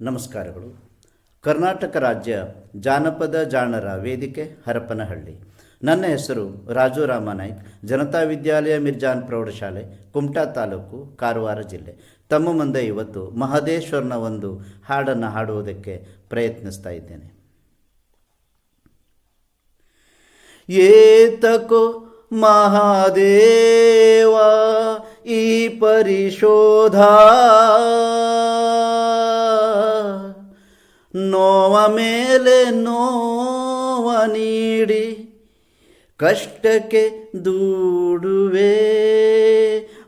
ನಮಸ್ಕಾರಗಳು. ಕರ್ನಾಟಕ ರಾಜ್ಯ ಜಾನಪದ ಜಾಣರ ವೇದಿಕೆ, ಹರಪನಹಳ್ಳಿ. ನನ್ನ ಹೆಸರು ರಾಜು ರಾಮನಾಯ್ಕ್ ಜನತಾ ವಿದ್ಯಾಲಯ ಮಿರ್ಜಾನ್ ಪ್ರೌಢಶಾಲೆ, ಕುಮಟಾ ತಾಲೂಕು, ಕಾರವಾರ ಜಿಲ್ಲೆ. ತಮ್ಮ ಮುಂದೆ ಇವತ್ತು ಮಹದೇಶ್ವರನ ಒಂದು ಹಾಡನ್ನು ಹಾಡುವುದಕ್ಕೆ ಪ್ರಯತ್ನಿಸ್ತಾ ಇದ್ದೇನೆ. ಏತಕೋ ಮಹಾದೇವ ಈ ಪರಿಶೋಧ ಮೇಲೆ ನೋವ ನೀಡಿ ಕಷ್ಟಕ್ಕೆ ದೂಡುವೆ.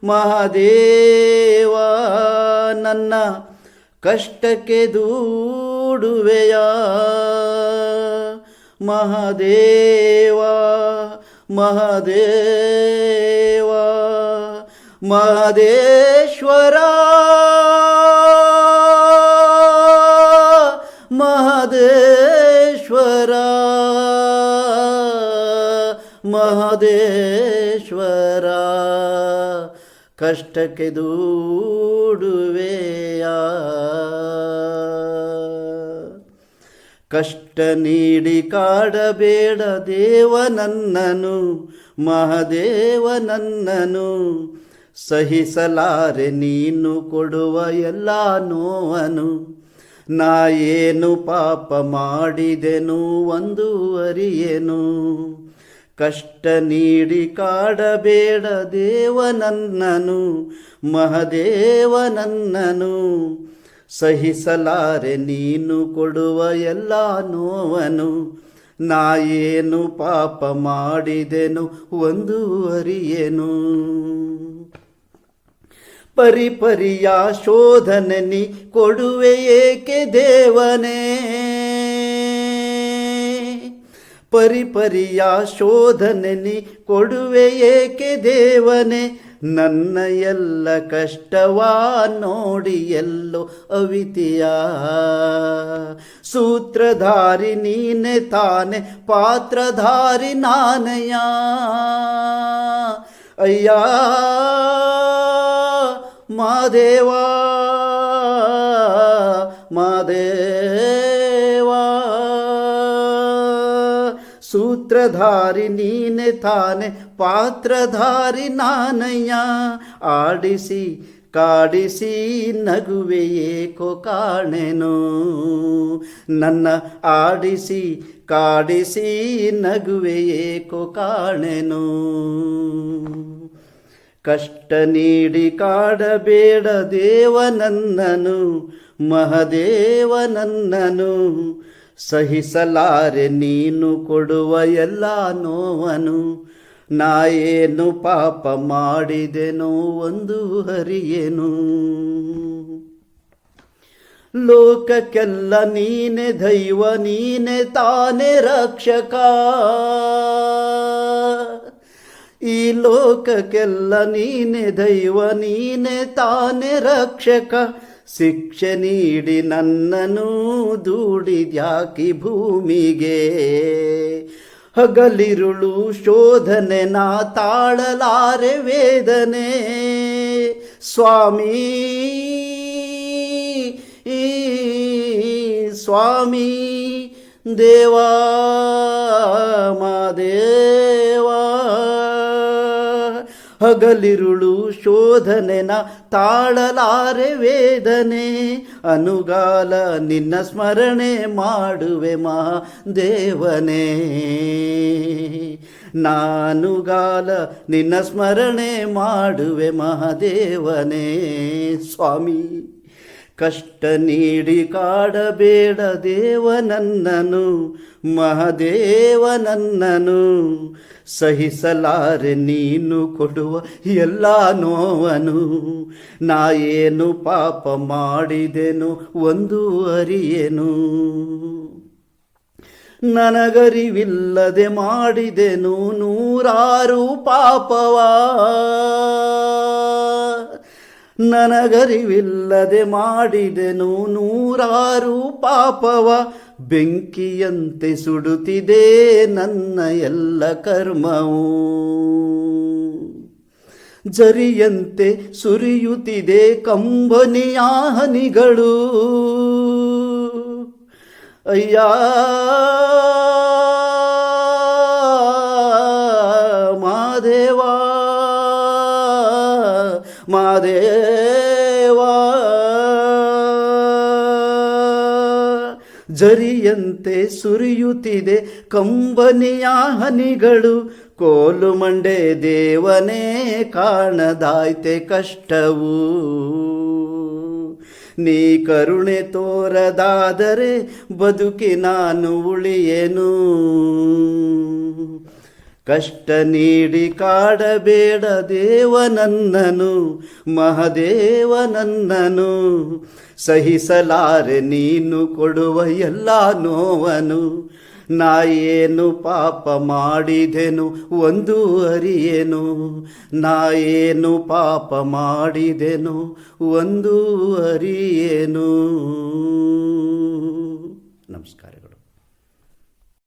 ಮಹಾದೇವ ನನ್ನ ಕಷ್ಟಕ್ಕೆ ದೂಡುವೆಯ. ಮಹಾದೇವ ಮಹಾದೇವ ಮಹದೇಶ್ವರ. ಮಹದೇಶ್ವರ. ಮಹದೇಶ್ವರ, ಕಷ್ಟಕ್ಕೆ ದೂಡುವೆಯ. ಕಷ್ಟ ನೀಡಿ ಕಾಡಬೇಡ ದೇವ ನನ್ನನು ಮಹದೇವ ನನ್ನನು ಸಹಿಸಲಾರೆ ನೀನು ಕೊಡುವ ಎಲ್ಲ ನೋವನು. ನಾ ಏನು ಪಾಪ ಮಾಡಿದೆನು ಒಂದು ಅರಿಯೇನು. ಕಷ್ಟ ನೀಡಿ ಕಾಡಬೇಡ ದೇವ ನನ್ನನು, ಮಹದೇವ ನನ್ನನು. ಸಹಿಸಲಾರೆ ನೀನು ಕೊಡುವ ಎಲ್ಲ ನೋವನು. ನಾ ಏನು ಪಾಪ ಮಾಡಿದೆನು ಒಂದು ಅರಿಯೇನು. ಪರಿಪರಿಯ ಶೋಧನೆ ನೀ ಕೊಡುವೆ ಏಕೆ ದೇವನೇ? ಪರಿಪರಿಯ ಶೋಧನೆ ನೀ ಕೊಡುವೆ ಏಕೆ ದೇವನೇ? ನನ್ನ ಎಲ್ಲ ಕಷ್ಟವಾ ನೋಡಿ ಎಲ್ಲೋ ಅವಿತಿಯ. ಸೂತ್ರಧಾರಿ ನೀನೆ ತಾನೆ, ಪಾತ್ರಧಾರಿ ನಾನಯ್ಯ ಅಯ್ಯ! ಮಾದೇವಾ, ಮಾದೇವ. ಸೂತ್ರಧಾರಿ ನೀನೆ ತಾನೆ, ಪಾತ್ರಧಾರಿ ನಾನಯ್ಯ. ಆಡಿಸಿ, ಕಾಡಿಸಿ ನಗುವೆ ಏಕೋ ಕಾಣೆನು. ನನ್ನ ಆಡಿಸಿ, ಕಾಡಿಸಿ ನಗುವೆ ಏಕೋ ಕಾಣೆನು. ಕಷ್ಟ ನೀಡಿ ಕಾಡಬೇಡ ದೇವನನ್ನನು ಮಹದೇವನನ್ನನು ಮಹದೇವ ನನ್ನನು. ಸಹಿಸಲಾರೆ ನೀನು ಕೊಡುವ ಎಲ್ಲ ನೋವನು. ನಾಯೇನು ಪಾಪ ಮಾಡಿದೆನೋ ಒಂದು ಹರಿಯೇನು. ಲೋಕಕ್ಕೆಲ್ಲ ನೀನೆ ದೈವ, ನೀನೆ ತಾನೆ ರಕ್ಷಕ. ಈ ಲೋಕಕ್ಕೆಲ್ಲ ನೀನೆ ದೈವ, ನೀನೆ ತಾನೆ ರಕ್ಷಕ. ಶಿಕ್ಷೆ ನೀಡಿ ನನ್ನನ್ನು ದೂಡಿದ್ಯಾಕಿ ಭೂಮಿಗೆ. ಹಗಲಿರುಳು ಶೋಧನೆ, ನಾ ತಾಳಲಾರೆ ವೇದನೆ. ಸ್ವಾಮಿ ಸ್ವಾಮಿ, ದೇವಾ ಮಾದೇವಾ ಹಗಲಿರುಳು ಶೋಧನೆನ ತಾಳಲಾರೆ ವೇದನೆ. ಅನುಗಾಲ ನಿನ್ನ ಸ್ಮರಣೆ ಮಾಡುವೆ ಮಾ ದೇವನೇ. ನಾನುಗಾಲ ನಿನ್ನ ಸ್ಮರಣೆ ಮಾಡುವೆ ಮಹಾದೇವನೇ ಸ್ವಾಮಿ. ಕಷ್ಟ ನೀಡಿ ಕಾಡಬೇಡ ದೇವ ನನ್ನನು ಮಹದೇವ ನನ್ನನು. ಸಹಿಸಲಾರೆ ನೀನು ಕೊಡುವ ಎಲ್ಲ ನೋವನು. ನಾ ಏನು ಪಾಪ ಮಾಡಿದೆನು ಒಂದು ಅರಿಯೇನು. ನನಗರಿವಿಲ್ಲದೆ ಮಾಡಿದೆನು ನೂರಾರು ಪಾಪವಾ. ನನಗರಿವಿಲ್ಲದೆ ಮಾಡಿದೆನು ನೂರಾರು ಪಾಪವ ಬೆಂಕಿಯಂತೆ ಸುಡುತ್ತಿದೆ ನನ್ನ ಎಲ್ಲ ಕರ್ಮವು. ಜರಿಯಂತೆ ಸುರಿಯುತ್ತಿದೆ ಕಂಬನಿಯ ಹನಿಗಳು ಅಯ್ಯ ಮಾದೇವ ಜರಿಯಂತೆ ಸುರಿಯುತ್ತಿದೆ ಕಂಬನಿಯ ಹನಿಗಳು. ಕೋಲು ಮಂಡೆ ದೇವನೇ ಕಾಣದಾಯ್ತೆ ಕಷ್ಟವು. ನೀ ಕರುಣೆ ತೋರದಾದರೆ ಬದುಕಿ ನಾನು ಉಳಿಯೇನು? ಕಷ್ಟ ನೀಡಿ ಕಾಡಬೇಡ ದೇವನನ್ನನು ಮಹದೇವನನ್ನನು ಸಹಿಸಲಾರೆ ನೀನು ಕೊಡುವ ಎಲ್ಲ ನೋವನು. ನಾ ಪಾಪ ಮಾಡಿದೆನು ಒಂದು ಅರಿಯೇನು. ನಾ ಪಾಪ ಮಾಡಿದೆನು ಒಂದು ಅರಿಯೇನು. ನಮಸ್ಕಾರಗಳು.